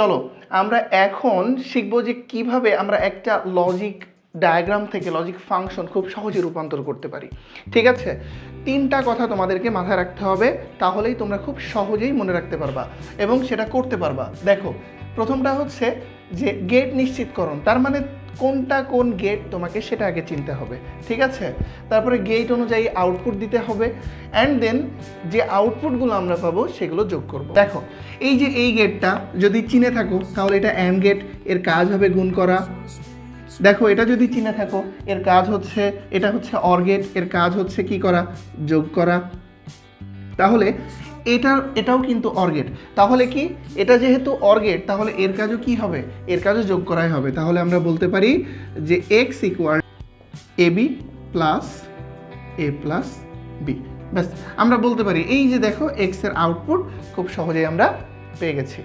চলো, আমরা এখন শিখব যে কীভাবে আমরা একটা লজিক ডায়াগ্রাম থেকে লজিক ফাংশন খুব সহজে রূপান্তর করতে পারি। ঠিক আছে? তিনটা কথা তোমাদেরকে মাথায় রাখতে হবে, তাহলেই তোমরা খুব সহজেই মনে রাখতে পারবা এবং সেটা করতে পারবা। দেখো, প্রথমটা হচ্ছে যে গেট নিশ্চিতকরণ, তার মানে কোনটা কোন গেট তোমাকে সেটা আগে চিনতে হবে, ঠিক আছে? তারপরে গেট অনুযায়ী আউটপুট দিতে হবে অ্যান্ড দেন যে আউটপুটগুলো আমরা পাবো সেগুলো যোগ করব। দেখো, এই যে এই গেটটা যদি চিনে থাকো, তাহলে এটা অ্যান্ড গেটের কাজ হবে গুণ করা। দেখো, এটা যদি চিনে থাকো, এর কাজ হচ্ছে, এটা হচ্ছে অর্গেট এর কাজ হচ্ছে কি করা? যোগ করা। তাহলে এটার, এটাও কিন্তু অর্গেট। তাহলে কি? এটা যেহেতু অর্গেট, তাহলে এর কাজও কি হবে? এর কাজও যোগ করাই হবে। তাহলে আমরা বলতে পারি যে X equal A B plus A plus B ব্যাস, আমরা বলতে পারি, এই যে দেখো এক্সের আউটপুট খুব সহজেই আমরা পেয়ে গেছি।